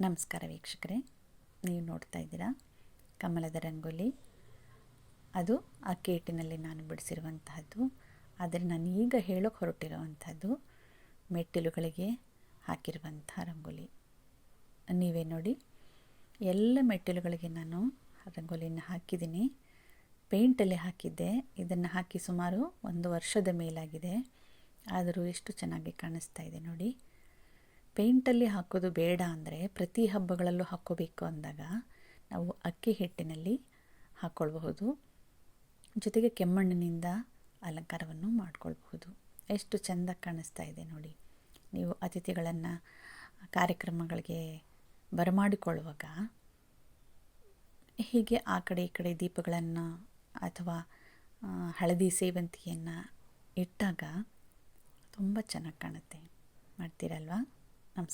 ನಮಸ್ಕಾರ ವೀಕ್ಷಕರೇ, ನೀವು ನೋಡ್ತಾ ಇದ್ದೀರಾ ಕಮಲದ ರಂಗೋಲಿ? ಅದು ಆ ಕೇಟಿನಲ್ಲಿ ನಾನು ಬಿಡಿಸಿರುವಂತಹದ್ದು. ಆದರೆ ನಾನು ಈಗ ಹೇಳೋಕೆ ಹೊರಟಿರುವಂಥದ್ದು ಮೆಟ್ಟಿಲುಗಳಿಗೆ ಹಾಕಿರುವಂಥ ರಂಗೋಲಿ. ನೀವೇ ನೋಡಿ, ಎಲ್ಲ ಮೆಟ್ಟಿಲುಗಳಿಗೆ ನಾನು ರಂಗೋಲಿಯನ್ನು ಹಾಕಿದ್ದೀನಿ. ಪೇಂಟಲ್ಲಿ ಹಾಕಿದ್ದೆ. ಇದನ್ನು ಹಾಕಿ ಸುಮಾರು ಒಂದು ವರ್ಷದ ಮೇಲಾಗಿದೆ. ಆದರೂ ಎಷ್ಟು ಚೆನ್ನಾಗಿ ಕಾಣಿಸ್ತಾ ಇದೆ ನೋಡಿ. ಪೇಂಟಲ್ಲಿ ಹಾಕೋದು ಬೇಡ ಅಂದರೆ ಪ್ರತಿ ಹಬ್ಬಗಳಲ್ಲೂ ಹಾಕ್ಕೋಬೇಕು ಅಂದಾಗ ನಾವು ಅಕ್ಕಿ ಹಿಟ್ಟಿನಲ್ಲಿ ಹಾಕ್ಕೊಳ್ಬಹುದು ಜೊತೆಗೆ ಕೆಮ್ಮಣ್ಣಿನಿಂದ ಅಲಂಕಾರವನ್ನು ಮಾಡಿಕೊಳ್ಬಹುದು. ಎಷ್ಟು ಚೆಂದ ಕಾಣಿಸ್ತಾ ಇದೆ ನೋಡಿ. ನೀವು ಅತಿಥಿಗಳನ್ನು ಕಾರ್ಯಕ್ರಮಗಳಿಗೆ ಬರಮಾಡಿಕೊಳ್ಳುವಾಗ ಹೀಗೆ ಆ ಕಡೆ ಈ ಕಡೆ ದೀಪಗಳನ್ನು ಅಥವಾ ಹಳದಿ ಸೇವಂತಿಯನ್ನು ಇಟ್ಟಾಗ ತುಂಬ ಚೆನ್ನಾಗಿ ಕಾಣುತ್ತೆ. ಮಾಡ್ತೀರಲ್ವಾ? ನಮಸ್ಕಾರ